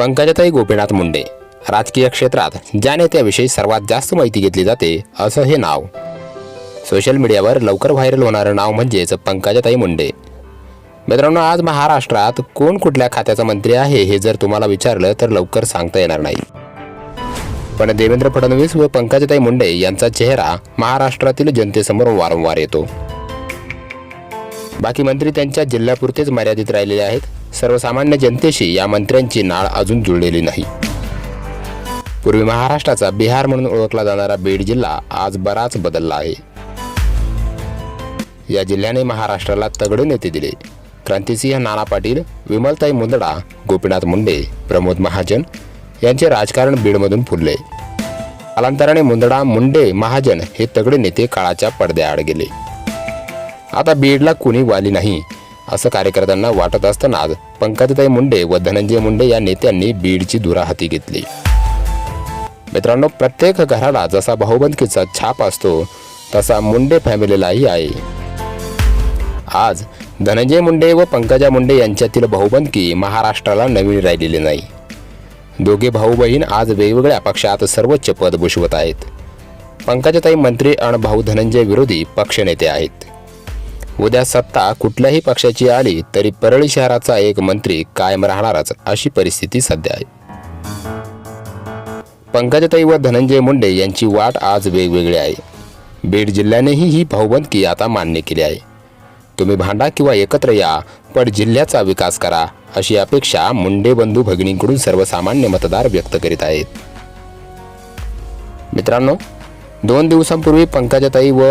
पंकजाताई गोपीनाथ मुंडे. राजकीय क्षेत्रात ज्या नेत्याविषयी सर्वात जास्त माहिती घेतली जाते असं हे नाव. सोशल मीडियावर लवकर व्हायरल होणारं नाव म्हणजेच पंकजाताई मुंडे. मित्रांनो आज महाराष्ट्रात कोण कुठल्या खात्याचा मंत्री आहे हे जर तुम्हाला विचारलं तर लवकर सांगता येणार नाही. पण देवेंद्र फडणवीस व पंकजाताई मुंडे यांचा चेहरा महाराष्ट्रातील जनतेसमोर वारंवार येतो. बाकी मंत्री त्यांच्या जिल्ह्यापुरतेच मर्यादित राहिलेले आहेत. सर्वसामान्य जनतेशी या मंत्र्यांची नाळ अजून जुळलेली नाही. पूर्वी महाराष्ट्राचा बिहार म्हणून ओळखला जाणारा बीड जिल्हा आज बराच बदलला आहे. या जिल्ह्याने महाराष्ट्राला तगडे नेते दिले. क्रांतिसिंह नाना पाटील विमलताई मुंदडा गोपीनाथ मुंडे प्रमोद महाजन यांचे राजकारण बीडमधून फुलले. कालांतराने मुंदडा मुंडे महाजन हे तगडे नेते काळाच्या पडद्याआड गेले. आता बीडला कुणी वाली नाही. असं कार्यकर्त्यांना वाटत असतानाच पंकजताई मुंडे व धनंजय मुंडे या नेत्यांनी बीडची धुरा हाती घेतली. मित्रांनो प्रत्येक घराला जसा भाऊबंदकीचा छाप असतो तसा मुंडे फॅमिलीलाही आहे. आज धनंजय मुंडे व पंकजा मुंडे यांच्यातील भाऊबंदकी महाराष्ट्राला नवीन राहिलेली नाही. दोघे भाऊ बहीण आज वेगवेगळ्या पक्षात सर्वोच्च पद भूषवत आहेत. पंकजाताई मंत्री आणि भाऊ धनंजय विरोधी पक्षनेते आहेत. उद्या सत्ता कुठल्याही पक्षाची आली तरी परळी शहराचा एक मंत्री कायम राहणारच अशी परिस्थिती सध्या आहे. पंकजताई व धनंजय मुंडे यांची वाट आज वेगवेगळी आहे. बीड जिल्ह्यानेही ही भाऊबंदकी आता मान्य केली आहे. तुम्ही भांडा किंवा एकत्र या पण जिल्ह्याचा विकास करा अशी अपेक्षा मुंडे बंधू भगिनींकडून सर्वसामान्य मतदार व्यक्त करीत आहेत. मित्रांनो दोन दिवसांपूर्वी पंकजाताई व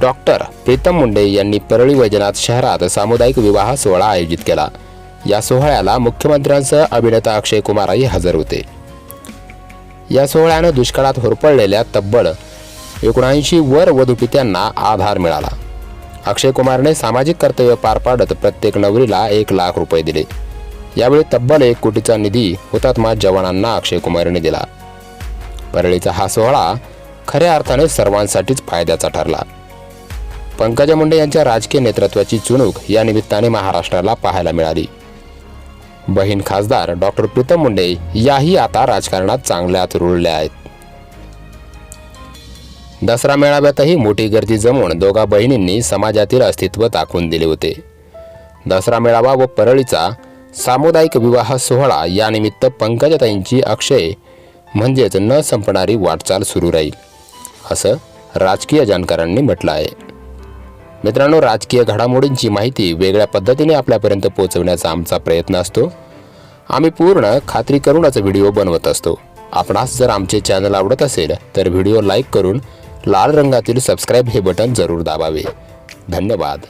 डॉक्टर प्रीतम मुंडे यांनी परळी वैजनाथ शहरात सामुदायिक विवाह सोहळा आयोजित केला. या सोहळ्याला मुख्यमंत्र्यांसह अभिनेता अक्षय कुमारही हजर होते. या सोहळ्यानं दुष्काळात होरपळलेल्या तब्बल एकोणऐंशी वर वधुपित्यांना आधार मिळाला. अक्षय कुमारने सामाजिक कर्तव्य पार पाडत प्रत्येक नवरीला एक लाख रुपये दिले. यावेळी तब्बल एक कोटीचा निधी हुतात्मा जवानांना अक्षय कुमारने दिला. परळीचा हा सोहळा खऱ्या अर्थाने सर्वांसाठीच फायद्याचा ठरला. पंकजा मुंडे यांच्या राजकीय नेतृत्वाची चुणूक या निमित्ताने महाराष्ट्राला पाहायला मिळाली. बहीण खासदार डॉक्टर प्रीतम मुंडे याही आता राजकारणात चांगल्यात रुळल्या आहेत. दसरा मेळाव्यातही मोठी गर्दी जमवून दोघा बहिणींनी समाजातील अस्तित्व दाखवून दिले होते. दसरा मेळावा व परळीचा सामुदायिक विवाह सोहळा यानिमित्त पंकजताईंची अक्षय म्हणजेच न संपणारी वाटचाल सुरू राहील असं राजकीय जाणकारांनी म्हटलं आहे. मित्रांनो राजकीय घडामोडींची माहिती वेगळ्या पद्धतीने आपल्यापर्यंत पोहोचवण्याचा आमचा प्रयत्न असतो. आम्ही पूर्ण खात्री करूनच व्हिडिओ बनवत असतो. आपणास जर आमचे चॅनल आवडत असेल तर व्हिडिओ लाईक करून लाल रंगातील सबस्क्राईब हे बटन जरूर दाबावे. धन्यवाद.